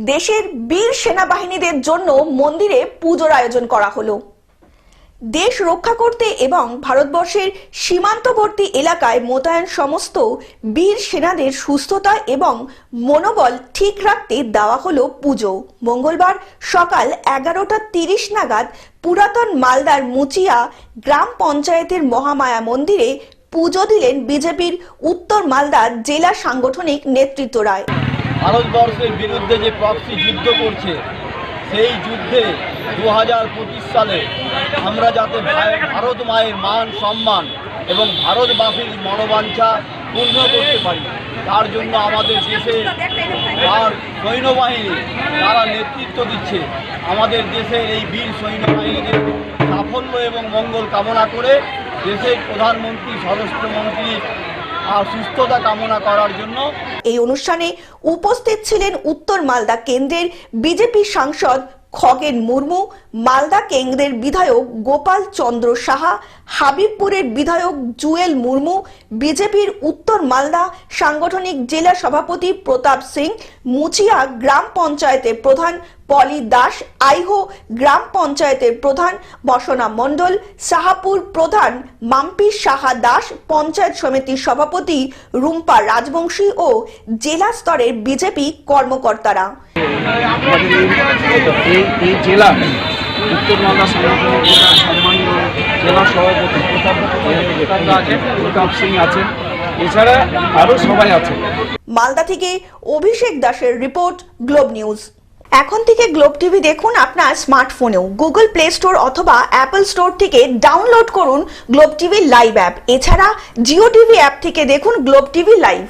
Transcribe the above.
দেশের বীর সেনাবাহিনীদের জন্য মন্দিরে পুজোর আয়োজন করা হলো। দেশ রক্ষা করতে এবং ভারতবর্ষের সীমান্তবর্তী এলাকায় মোতায়েন সমস্ত বীর সেনাদের সুস্থতা এবং মনোবল ঠিক রাখতে দেওয়া হলো পুজো। মঙ্গলবার সকাল এগারোটা তিরিশ নাগাদ পুরাতন মালদার মুচিয়া গ্রাম পঞ্চায়েতের মহামায়া মন্দিরে পুজো দিলেন বিজেপির উত্তর মালদার জেলা সাংগঠনিক নেতৃত্বরায় ভারতবর্ষের বিরুদ্ধে যে প্রক্সি যুদ্ধ করছে, সেই যুদ্ধে দু হাজার পঁচিশ সালে আমরা যাতে ভারত মায়ের মান, সম্মান এবং ভারতবাসীর মনোবাঞ্ছা পূর্ণ করতে পারি, তার জন্য আমাদের দেশে আর সৈন্যবাহিনী তারা নেতৃত্ব দিচ্ছে। আমাদের দেশের এই বীর সৈন্যবাহিনীদের সাফল্য এবং মঙ্গল কামনা করে দেশের প্রধানমন্ত্রী, স্বরাষ্ট্রমন্ত্রী সুস্থতা কামনা করার জন্য। এই অনুষ্ঠানে উপস্থিত ছিলেন উত্তর মালদা কেন্দ্রের বিজেপি সাংসদ খগেন মুর্মু, মালদা কেন্দ্রের বিধায়ক গোপাল চন্দ্র সাহা, হাবিবপুরের বিধায়ক জুয়েল মুর্মু, বিজেপির উত্তর মালদা সাংগঠনিক জেলা সভাপতি প্রতাপ সিং, মুচিয়া গ্রাম পঞ্চায়েতের প্রধান পলি দাস, আইহো গ্রাম পঞ্চায়েতের প্রধান বসনা মণ্ডল সাহাপুর প্রধান মাম্পি সাহা দাস, পঞ্চায়েত সমিতির সভাপতি রুম্পা রাজবংশী ও জেলা স্তরের বিজেপি কর্মকর্তারা। এই এই জেলা, উত্তর সম্মানীয় জেলা সভাপতি প্রতাপ প্রতাপ সিং আছেন। এছাড়া আরও সবাই আছেন। মালদা থেকে অভিষেক দাসের রিপোর্ট, গ্লোব নিউজ। এখন থেকে গ্লোব টিভি দেখুন আপনার স্মার্টফোনেও। গুগল প্লে স্টোর অথবা অ্যাপল স্টোর থেকে ডাউনলোড করুন গ্লোব টিভি লাইভ অ্যাপ। এছাড়া জিও টিভি অ্যাপ থেকে দেখুন গ্লোব টিভি লাইভ।